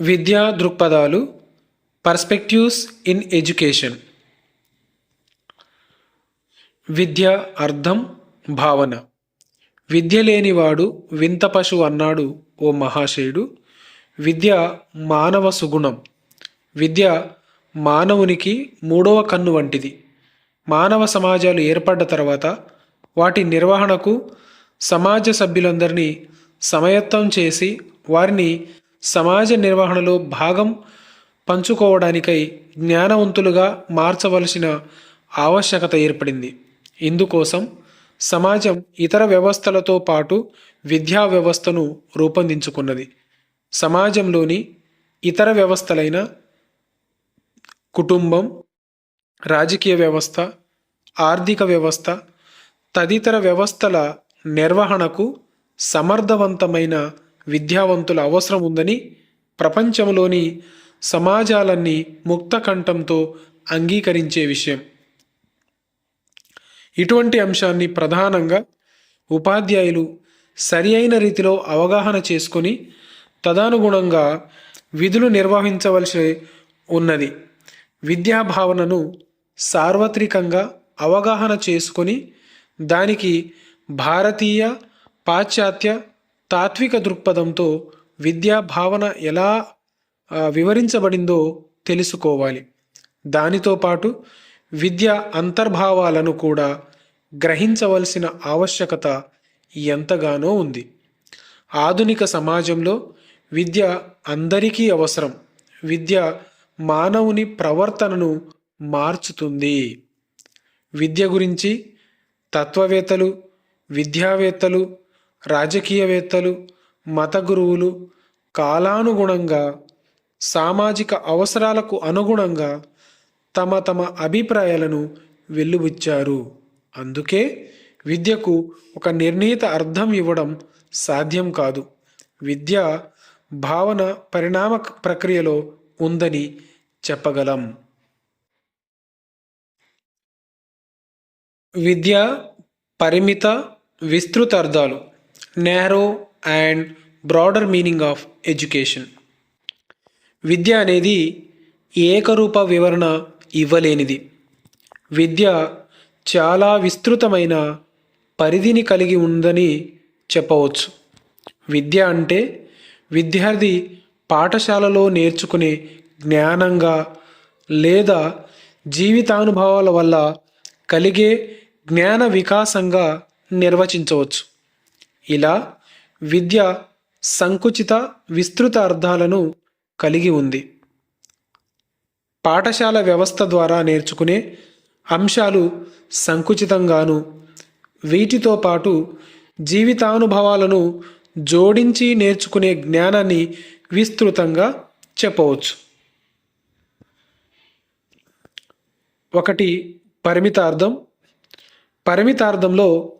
విద్యా దృక్పథాలు perspectives in education విద్య అర్థం భావన. విద్య లేనివాడు వింత పశువు అన్నాడు ఓ మహాశయుడు. విద్య మానవ సుగుణం. విద్య మానవునికి మూడవ కన్ను వంటిది. మానవ సమాజాలు ఏర్పడ్డ తర్వాత వాటి నిర్వహణకు సమాజ సభ్యులందరినీ సమయత్తం చేసి వారిని సమాజ నిర్వహణలో భాగం పంచుకోవడానికై జ్ఞానవంతులుగా మార్చవలసిన ఆవశ్యకత ఏర్పడింది. ఇందుకోసం సమాజం ఇతర వ్యవస్థలతో పాటు విద్యా వ్యవస్థను రూపొందించుకున్నది. సమాజంలోని ఇతర వ్యవస్థలైన కుటుంబం రాజకీయ వ్యవస్థ ఆర్థిక వ్యవస్థ తదితర వ్యవస్థల నిర్వహణకు సమర్థవంతమైన విద్యావంతుల అవసరం ఉందని ప్రపంచంలోని సమాజాలన్నీ ముక్త కంఠంతో అంగీకరించే విషయం. ఇటువంటి అంశాన్ని ప్రధానంగా ఉపాధ్యాయులు సరి అయిన రీతిలో అవగాహన చేసుకొని తదనుగుణంగా విధులు నిర్వహించవలసి ఉన్నది. విద్యా భావనను సార్వత్రికంగా అవగాహన చేసుకొని దానికి భారతీయ పాశ్చాత్య తాత్విక దృక్పథంతో విద్యా భావన ఎలా వివరించబడిందో తెలుసుకోవాలి. దానితో పాటు విద్య అంతర్భావాలను కూడా గ్రహించవలసిన ఆవశ్యకత ఎంతగానో ఉంది. ఆధునిక సమాజంలో విద్య అందరికీ అవసరం. విద్య మానవుని ప్రవర్తనను మార్చుతుంది. విద్య గురించి తత్వవేత్తలు విద్యావేత్తలు రాజకీయవేత్తలు మత గురువులు కాలానుగుణంగా సామాజిక అవసరాలకు అనుగుణంగా తమ తమ అభిప్రాయాలను వెల్లుబుచ్చారు. అందుకే విద్యకు ఒక నిర్ణీత అర్థం ఇవ్వడం సాధ్యం కాదు. విద్య భావన పరిణామ ప్రక్రియలో ఉందని చెప్పగలం. విద్య పరిమిత విస్తృత అర్థాలు. Narrow and broader meaning of education విద్య అనేది ఏకరూప వివరణ ఇవ్వలేనిది. విద్య చాలా విస్తృతమైన పరిధిని కలిగి ఉందని చెప్పవచ్చు. విద్య అంటే విద్యార్థి పాఠశాలలో నేర్చుకునే జ్ఞానంగా లేదా జీవితానుభవాల వల్ల కలిగే జ్ఞాన వికాసంగా నిర్వచించవచ్చు. ఇలా విద్య సంకుచిత విస్తృత అర్థాలను కలిగి ఉంది. పాఠశాల వ్యవస్థ ద్వారా నేర్చుకునే అంశాలు సంకుచితంగాను వీటితో పాటు జీవితానుభవాలను జోడించి నేర్చుకునే జ్ఞానాన్ని విస్తృతంగా చెప్పవచ్చు. ఒకటి పరిమితార్థం. పరిమితార్థంలో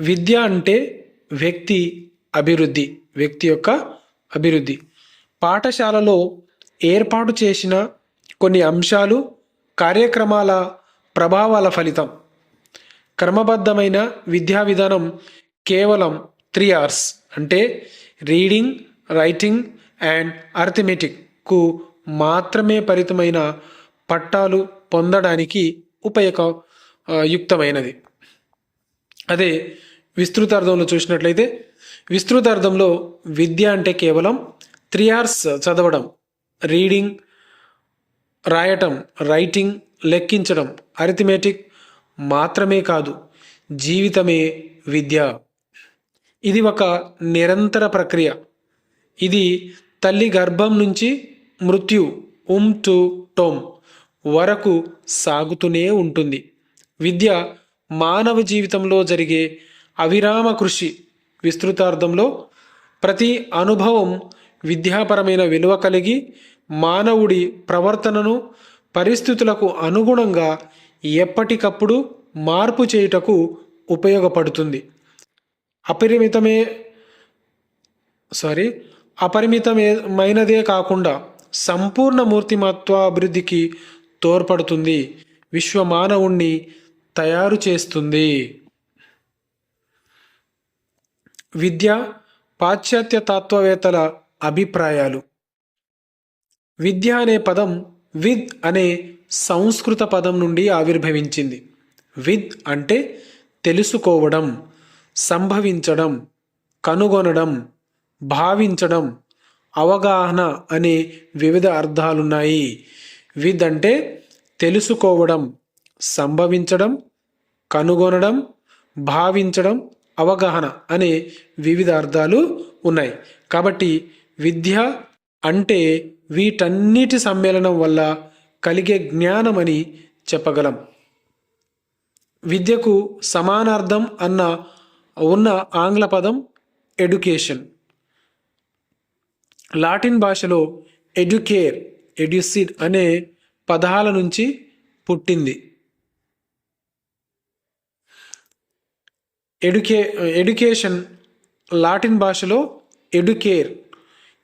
విద్య అంటే వ్యక్తి అభివృద్ధి వ్యక్తి యొక్క అభివృద్ధి. పాఠశాలలో ఏర్పాటు చేసిన కొన్ని అంశాలు కార్యక్రమాల ప్రభావాల ఫలితం. క్రమబద్ధమైన విద్యా విధానం కేవలం త్రీ అవర్స్ అంటే రీడింగ్ రైటింగ్ అండ్ అర్థమెటిక్కు మాత్రమే పరితమైన పట్టాలు పొందడానికి ఉపయోగ యుక్తమైనది. అదే విస్తృత అర్థంలో చూసినట్లయితే విస్తృత అర్థంలో విద్య అంటే కేవలం త్రీ అవర్స్ చదవడం రీడింగ్ రాయటం రైటింగ్ లెక్కించడం అరిథమెటిక్ మాత్రమే కాదు జీవితమే విద్య. ఇది ఒక నిరంతర ప్రక్రియ. ఇది తల్లి గర్భం నుంచి మృత్యు ఉమ్ టు టోమ్ వరకు సాగుతూనే ఉంటుంది. విద్య మానవ జీవితంలో జరిగే అవిరామ కృషి విస్తృతార్థంలో ప్రతి అనుభవం విద్యాపరమైన విలువ కలిగి మానవుడి ప్రవర్తనను పరిస్థితులకు అనుగుణంగా ఎప్పటికప్పుడు మార్పు చేయుటకు ఉపయోగపడుతుంది. అపరిమితమే సారీ అపరిమితమైనదే కాకుండా సంపూర్ణ మూర్తిమత్వాభివృద్ధికి తోడ్పడుతుంది. విశ్వమానవుణ్ణి తయారు చేస్తుంది. విద్య పాశ్చాత్య తత్వవేత్తల అభిప్రాయాలు. విద్య అనే పదం విద్ అనే సంస్కృత పదం నుండి ఆవిర్భవించింది. విద్ అంటే తెలుసుకోవడం సంభవించడం కనుగొనడం భావించడం అవగాహన అనే వివిధ అర్థాలున్నాయి. విద్ అంటే తెలుసుకోవడం సంభవించడం కనుగొనడం భావించడం అవగాహన అనే వివిధ అర్థాలు ఉన్నాయి. కాబట్టి విద్య అంటే వీటన్నిటి సమ్మేళనం వల్ల కలిగే జ్ఞానమని చెప్పగలం. విద్యకు సమానార్థం అన్న ఉన్న ఆంగ్ల పదం ఎడ్యుకేషన్ లాటిన్ భాషలో ఎడ్యుకేర్ ఎడ్యుసిడ్ అనే పదాల నుంచి పుట్టింది. ఎడ్యుకే ఎడ్యుకేషన్ లాటిన్ భాషలో ఎడ్యుకేర్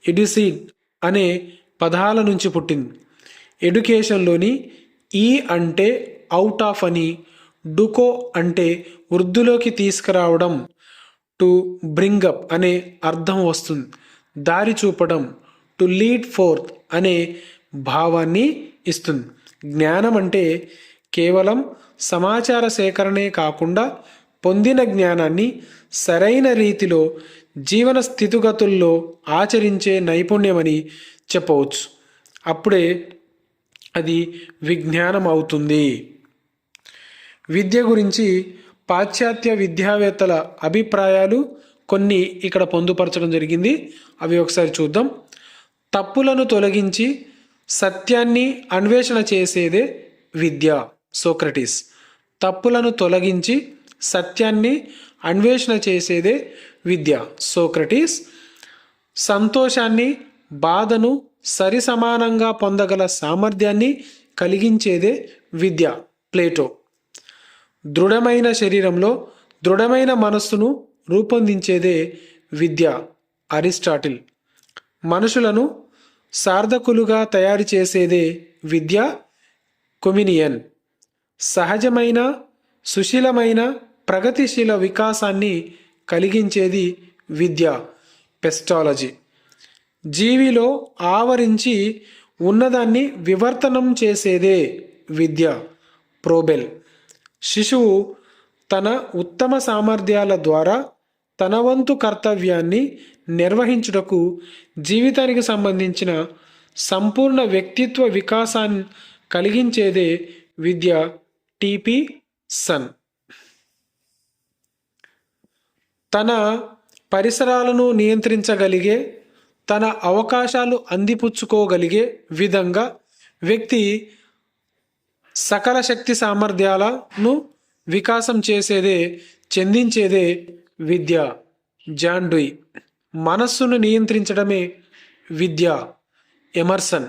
ఎడ్యుసీడ్ అనే పదాల నుంచి పుట్టింది. ఎడ్యుకేషన్లోని ఈ అంటే అవుట్ ఆఫ్ అని డుకో అంటే వృద్ధిలోకి తీసుకురావడం టు బ్రింగ్ అప్ అనే అర్థం వస్తుంది. దారి చూపడం టు లీడ్ ఫోర్త్ అనే భావాన్ని ఇస్తుంది. జ్ఞానం అంటే కేవలం సమాచార సేకరణే కాకుండా పొందిన జ్ఞానాన్ని సరైన రీతిలో జీవన స్థితిగతుల్లో ఆచరించే నైపుణ్యమని చెప్పవచ్చు. అప్పుడే అది విజ్ఞానం అవుతుంది విద్య గురించి పాశ్చాత్య విద్యావేత్తల అభిప్రాయాలు కొన్ని ఇక్కడ పొందుపరచడం జరిగింది. అవి ఒకసారి చూద్దాం. తప్పులను తొలగించి సత్యాన్ని అన్వేషణ చేసేదే విద్య సోక్రటీస్. తప్పులను తొలగించి సత్యాన్ని అన్వేషణ చేసేదే విద్య. సోక్రటీస్ సంతోషాన్ని బాధను సరి సమానంగా పొందగల సామర్థ్యాన్ని కలిగించేదే విద్య. ప్లేటో దృఢమైన శరీరంలో దృఢమైన మనస్సును రూపొందించేదే విద్య. అరిస్టాటిల్ మనుషులను సార్థకులుగా తయారు చేసేదే విద్య. కొమినియన్ సహజమైన సుశీలమైన ప్రగతిశీల వికాసాన్ని కలిగించేది విద్య పెస్టాలజీ. జీవిలో ఆవరించి ఉన్నదాన్ని వివర్తనం చేసేదే విద్య. ప్రోబెల్. శిశువు తన ఉత్తమ సామర్థ్యాల ద్వారా తన వంతు కర్తవ్యాన్ని నిర్వహించుటకు జీవితానికి సంబంధించిన సంపూర్ణ వ్యక్తిత్వ వికాసాన్ని కలిగించేదే విద్య. TP sun. తన పరిసరాలను నియంత్రించగలిగే తన అవకాశాలు అందిపుచ్చుకోగలిగే విధంగా వ్యక్తి సకల శక్తి సామర్థ్యాలను వికాసం చేసేదే చెందించేదే విద్య. జాండుయ్ మనస్సును నియంత్రించడమే విద్య. ఎమర్సన్.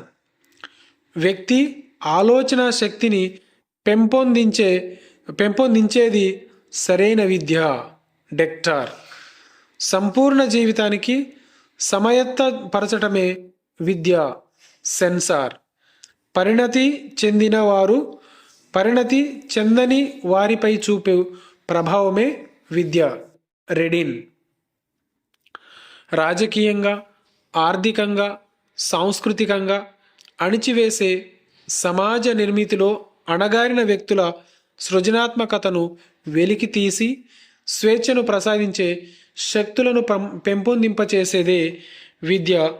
వ్యక్తి ఆలోచన శక్తిని పెంపొందించే పెంపొందించేది సరైన విద్య. డెక్టార్. సంపూర్ణ జీవితానికి సమయత్తపరచటమే విద్య. సెన్సార్. పరిణతి చెందిన వారు పరిణతి చెందని వారిపై చూపే ప్రభావమే విద్య. రెడిన్. రాజకీయంగా ఆర్థికంగా సాంస్కృతికంగా అణిచివేసే సమాజ నిర్మితిలో అణగారిన వ్యక్తుల సృజనాత్మకతను వెలికి తీసి స్వేచ్ఛను ప్రసాదించే శక్తులను పం- పెంపొందింపచేసేదే విద్య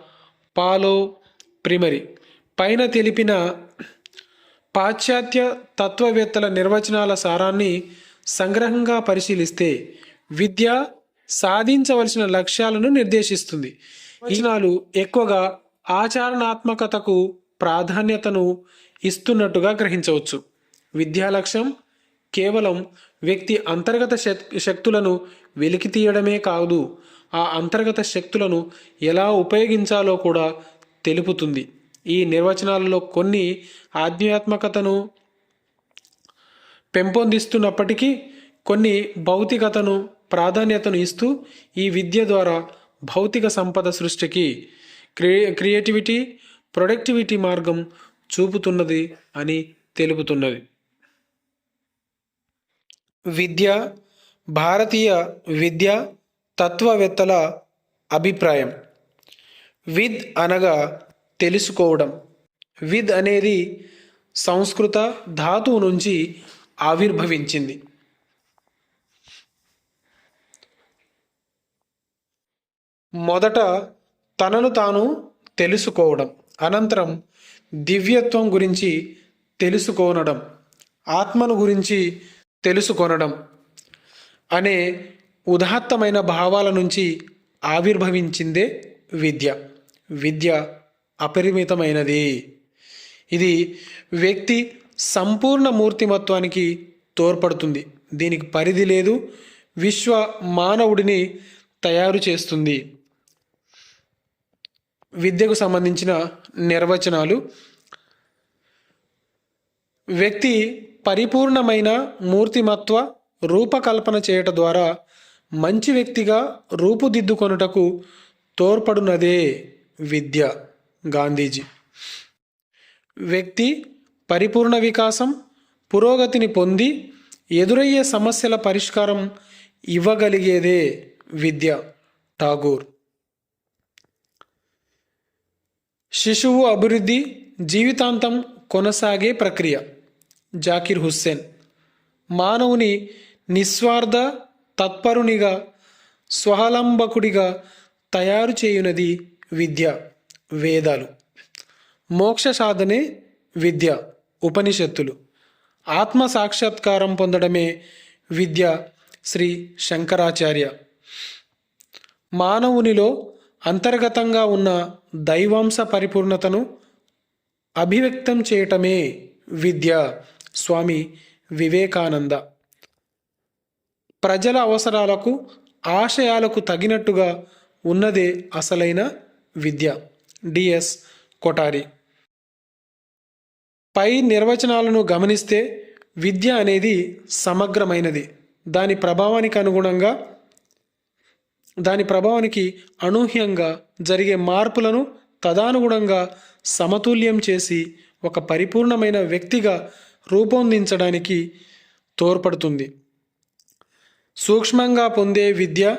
పాలో ప్రిమరీ. పైన తెలిపిన పాశ్చాత్య తత్వవేత్తల నిర్వచనాల సారాన్ని సంగ్రహంగా పరిశీలిస్తే విద్య సాధించవలసిన లక్ష్యాలను నిర్దేశిస్తుంది. వచనాలు ఎక్కువగా ఆచరణాత్మకతకు ప్రాధాన్యతను ఇస్తున్నట్టుగా గ్రహించవచ్చు. విద్యా లక్ష్యం కేవలం వ్యక్తి అంతర్గత శక్- శక్తులను వెలికి తీయడమే కాదు ఆ అంతర్గత శక్తులను ఎలా ఉపయోగించాలో కూడా తెలుపుతుంది. ఈ నిర్వచనాలలో కొన్ని ఆధ్యాత్మికతను పెంపొందిస్తున్నప్పటికీ కొన్ని భౌతికతను ప్రాధాన్యతను ఇస్తూ ఈ విద్య ద్వారా భౌతిక సంపద సృష్టికి క్రియే క్రియేటివిటీ ప్రొడక్టివిటీ మార్గం చూపుతున్నది అని తెలుపుతున్నది. విద్య భారతీయ విద్య తత్వవేత్తల అభిప్రాయం. విద్ అనగా తెలుసుకోవడం. విద్ అనేది సంస్కృత ధాతువు నుంచి ఆవిర్భవించింది. మొదట తనను తాను తెలుసుకోవడం. అనంతరం దివ్యత్వం గురించి తెలుసుకోనడం. ఆత్మను గురించి తెలుసుకొనడం అనే ఉదాత్తమైన భావాల నుంచి ఆవిర్భవించిందే విద్య. విద్య అపరిమితమైనది. ఇది వ్యక్తి సంపూర్ణ మూర్తిమత్వానికి తోడ్పడుతుంది. దీనికి పరిధి లేదు. విశ్వ మానవుడిని తయారు చేస్తుంది. విద్యకు సంబంధించిన నిర్వచనాలు. వ్యక్తి పరిపూర్ణమైన మూర్తిమత్వ రూపకల్పన చేయట ద్వారా మంచి వ్యక్తిగా రూపుదిద్దుకొనుటకు తోడ్పడునదే విద్య. గాంధీజీ. వ్యక్తి పరిపూర్ణ వికాసం పురోగతిని పొంది ఎదురయ్యే సమస్యల పరిష్కారం ఇవ్వగలిగేదే విద్య. ఠాగూర్. శిశువు అభివృద్ధి జీవితాంతం కొనసాగే ప్రక్రియ. జాకిర్ హుస్సేన్. మానవుని నిస్వార్థ తత్పరునిగా స్వహలంబకుడిగా తయారు చేయునది విద్య వేదాలు. మోక్ష సాధనే విద్య ఉపనిషత్తులు. ఆత్మ సాక్షాత్కారం పొందడమే విద్య శ్రీ శంకరాచార్య. మానవునిలో అంతర్గతంగా ఉన్న దైవాంశ పరిపూర్ణతను అభివ్యక్తం చేయటమే విద్య. స్వామి వివేకానంద. ప్రజల అవసరాలకు ఆశయాలకు తగినట్టుగా ఉన్నదే అసలైన విద్య. డిఎస్ కొటారి పై నిర్వచనాలను గమనిస్తే విద్య అనేది సమగ్రమైనది. దాని ప్రభావానికి అనుగుణంగా దాని ప్రభావానికి అనూహ్యంగా జరిగే మార్పులను తదానుగుణంగా సమతుల్యం చేసి ఒక పరిపూర్ణమైన వ్యక్తిగా రూపొందించడానికి తోడ్పడుతుంది. సూక్ష్మంగా పొందే విద్య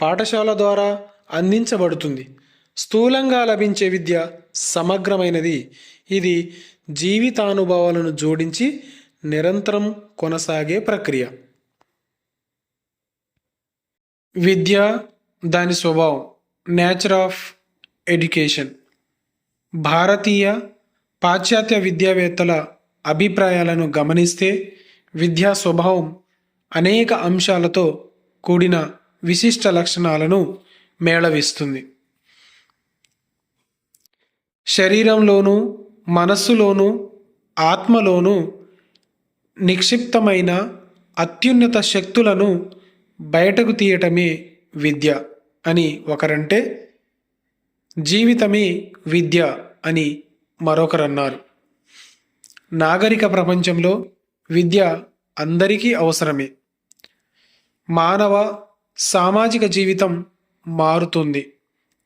పాఠశాల ద్వారా అందించబడుతుంది. స్థూలంగా లభించే విద్య సమగ్రమైనది. ఇది జీవితానుభవాలను జోడించి నిరంతరం కొనసాగే ప్రక్రియ. విద్య దాని స్వభావం. Nature of education. భారతీయ పాశ్చాత్య విద్యావేత్తల అభిప్రాయాలను గమనిస్తే విద్యా స్వభావం అనేక అంశాలతో కూడిన విశిష్ట లక్షణాలను మేళవిస్తుంది. శరీరంలోనూ మనస్సులోనూ ఆత్మలోనూ నిక్షిప్తమైన అత్యున్నత శక్తులను బయటకు తీయటమే విద్య అని ఒకరంటే జీవితమే విద్య అని మరొకరన్నారు. నాగరిక ప్రపంచంలో విద్య అందరికీ అవసరమే. మానవ సామాజిక జీవితం మారుతుంది.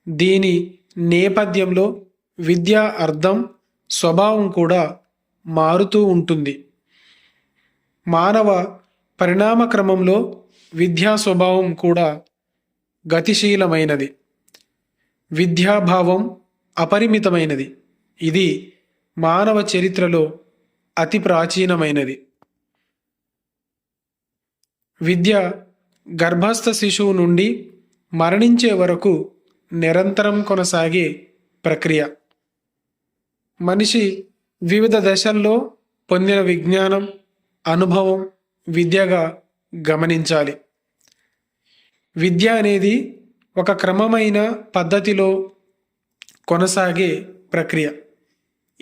దీని నేపథ్యంలో విద్య అర్థం స్వభావం కూడా మారుతూ ఉంటుంది. మానవ పరిణామ క్రమంలో విద్యా స్వభావం కూడా గతిశీలమైనది. విద్యాభావం అపరిమితమైనది. ఇది మానవ చరిత్రలో అతి ప్రాచీనమైనది. విద్య గర్భస్థ శిశువు నుండి మరణించే వరకు నిరంతరం కొనసాగే ప్రక్రియ. మనిషి వివిధ దశల్లో పొందిన విజ్ఞానం అనుభవం విద్యగా గమనించాలి. విద్య అనేది ఒక క్రమమైన పద్ధతిలో కొనసాగే ప్రక్రియ.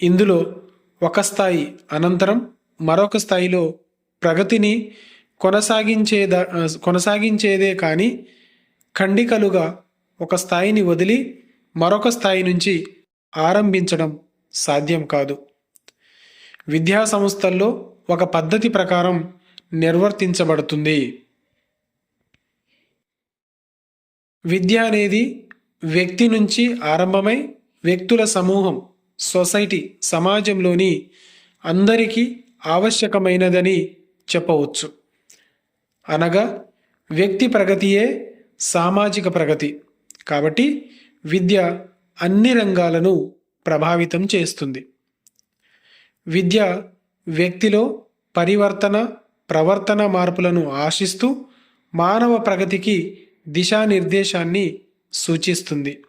ఇందులో ఒక స్థాయి అనంతరం మరొక స్థాయిలో ప్రగతిని కొనసాగించేద కొనసాగించేదే కానీ ఖండికలుగా ఒక స్థాయిని వదిలి మరొక స్థాయి నుంచి ఆరంభించడం సాధ్యం కాదు. విద్యా సంస్థల్లో ఒక పద్ధతి ప్రకారం నిర్వర్తించబడుతుంది. విద్య అనేది వ్యక్తి నుంచి ఆరంభమై వ్యక్తుల సమూహం సొసైటీ సమాజంలోని అందరికీ ఆవశ్యకమైనదని చెప్పవచ్చు. అనగా వ్యక్తి ప్రగతియే సామాజిక ప్రగతి. కాబట్టి విద్య అన్ని రంగాలను ప్రభావితం చేస్తుంది. విద్య వ్యక్తిలో పరివర్తన ప్రవర్తన మార్పులను ఆశిస్తూ మానవ ప్రగతికి దిశానిర్దేశాన్ని సూచిస్తుంది.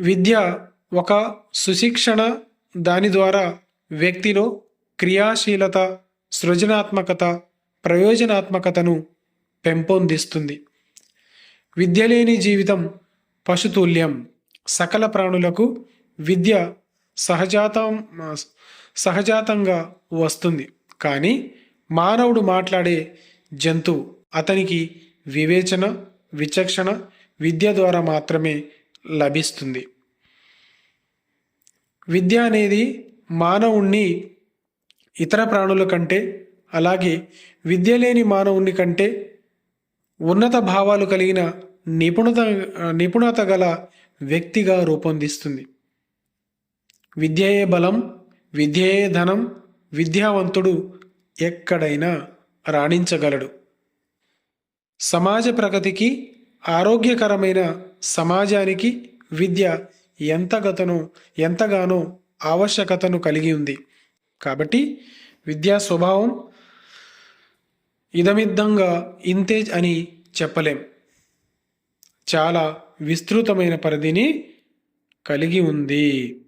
విద్య ఒక సుశిక్షణ. దాని ద్వారా వ్యక్తిలో క్రియాశీలత సృజనాత్మకత ప్రయోజనాత్మకతను పెంపొందిస్తుంది. విద్య లేని జీవితం పశుతుల్యం. సకల ప్రాణులకు విద్య సహజాతం సహజాతంగా వస్తుంది. కానీ మానవుడు మాట్లాడే జంతువు అతనికి వివేచన విచక్షణ విద్య ద్వారా మాత్రమే లభిస్తుంది. విద్య అనేది మానవుణ్ణి ఇతర ప్రాణుల కంటే అలాగే విద్య లేని మానవుని కంటే ఉన్నత భావాలు కలిగిన నిపుణత నిపుణత గల వ్యక్తిగా రూపొందిస్తుంది. విద్యయే బలం విద్యయే ధనం విద్యావంతుడు ఎక్కడైనా రాణించగలడు. సమాజ ప్రగతికి ఆరోగ్యకరమైన సమాజానికి విద్య ఎంతగతను ఎంతగానో ఆవశ్యకతను కలిగి ఉంది. కాబట్టి విద్యా స్వభావం ఇదమిద్దంగా ఇంతే అని చెప్పలేం. చాలా విస్తృతమైన పరిధిని కలిగి ఉంది.